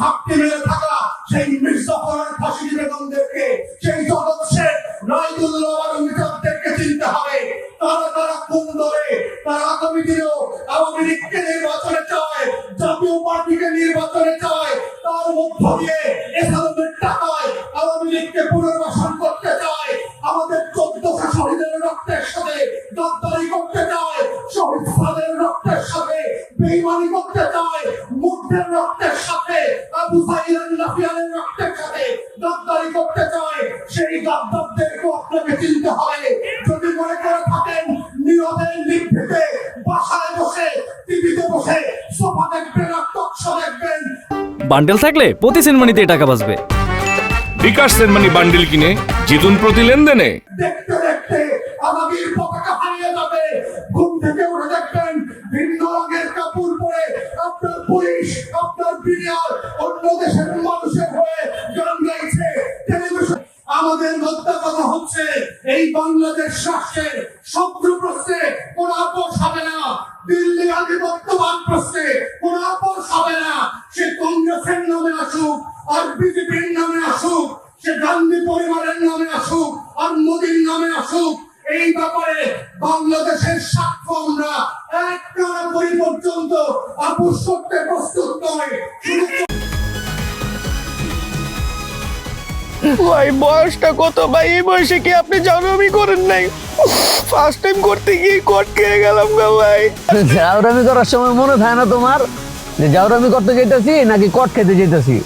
ঘাপটি মেরে থাকা সেই মির্জাফরের ফাঁসি বেগমদেরকে সেই জগৎ শেখ রাইদুল্লাহ মিতাবদেরকে চিনতে হবে। তারা তারা কোন দলে? তারা আগামী দিনেও আওয়ামী লীগকে নির্বাচনে চায়, জাতীয় পার্টিকে নির্বাচনে চায়, তার মধ্য দিয়ে এসালামের টাকায় আওয়ামী লীগকে পুনর্বাসন করতে চায়। আমাদের চোদ্দশো শহীদের রক্তের সাথে গাদ্দারি করতে করতে চায় রক্তের সাথে আবু নাফিয়ানের রক্তের সাথে গাদ্দারি করতে চায়। সেই গাদ্দারদেরকে আপনাকে চিনতে হবে। যদি মনে করে থাকেন নীরবে নিভৃতে বাসায় বসে টিভিতে বসে সোফা দেখবেন আর টকশো দেখবেন। বান্ডেল থাকলে প্রতি সেনমানিতে টাকা বাঁচবে। বিকাশ সেনমানি বান্ডিল কিনে জিতুন প্রতি লেনদেনে। দেখতে দেখতে আগামীর পতাকা হারিয়ে যাবে। ঘুম থেকে উঠে দেখবেন ভিন্ন এই বাংলাদেশ রাষ্ট্রের শব্দ প্রশ্নে কোন আপোষ হবে না। দিল্লি আধিপত্যবাদ প্রশ্নে কোন আপোষ হবে না। সে কংগ্রেসের নামে আসুক, আর বিজেপির নামে আসুক, সে গান্ধী পরিবারের নামে আসুক, আর মোদীর নামে আসুক। এই ব্যাপারে বাংলাদেশের সাক্ষ্য আমরা এক কারাকরি পর্যন্ত আপোষ করতে প্রস্তুত নয়। ভাই বয়সটা কত ভাই? এই বয়সে কি আপনি জানাবি করেন নাই? ফার্স্ট টাইম করতে গিয়ে কট খেয়ে গেলাম গা ভাই। জাউরামি করার সময় মনে থাকে না তোমার? যে জাউরামি করতে যেতেছি নাকি কট খেতে যেতেছি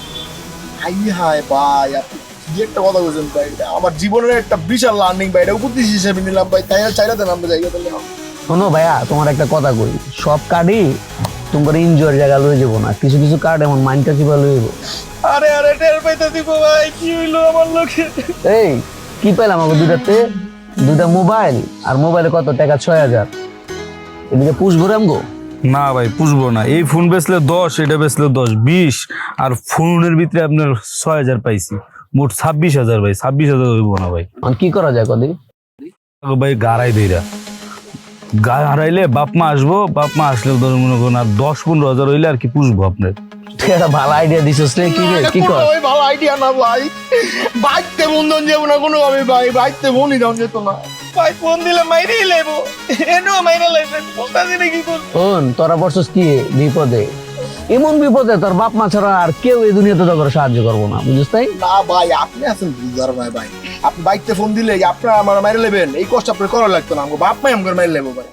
হাই হাই ভাই আপনি কি একটা কথা বলছেন ভাই? এটা আমার জীবনের একটা বিশাল লার্নিং ভাই। এটা উপদেশ হিসেবে নিলাম ভাই। তাই চাইলে দেন আমরা জায়গা তাহলে শোনো ভাইয়া তোমার একটা কথা কই। সব কার্ডই তোমার এনজয়ের জায়গা লয়ে যাব না। কিছু কিছু কার্ড এমন মাইন্ডটা চিপা লয়ে যাব? আরে আরে টের পাইতে দিব ভাই কি হইল আমার লোকে? এই কি পেলাম আমাকে দুটাতে দুটা মোবাইল আর মোবাইলে কত টাকা? ছয় হাজার। এদিকে পুষবো রামগো না ভাই পুষবো না। এই ফোন বেচলে দশ এটা বেচলে দশ বিশ আর ফোনের ভিতরে আপনার ছয় হাজার পাইছি। মোট ছাব্বিশ হাজার ভাই ছাব্বিশ হাজার হইব না ভাই। এখন কি করা যায় কদি আগে ভাই গাড়াই দেইরা গা হারাইলে বাপ মা আসব বাপ মা আসলে ধরুন মনে করুন আর দশ পনেরো হাজার হইলে আর কি পুষবো আপনার। তুই একটা ভালো আইডিয়া দিছিস রে কি রে? কি কর? ভাই ভালো আইডিয়া না ভাই। বাইতে বন্ধন যাব না কোনো ভাবে ভাই বাইতে বনি দাম যেত না। ভাই ফোন দিলে মাইরেই লেবো এনো মাইরে লাইছে বুঝতাছি না কি করব শোন তোরা বসছিস কি বিপদে। এমন বিপদে তোর বাপ মা ছাড়া আর কেউ এই দুনিয়াতে তোর সাহায্য করব না বুঝিস তাই? না ভাই আপনি আছেন বুঝার ভাই ভাই। আপনি বাইকতে ফোন দিলে আপনার আমার মাইরে নেবেন এই কষ্ট আপনার করা লাগতো না আমাকে বাপ মাই আমাকে মাইরে নেব ভাই।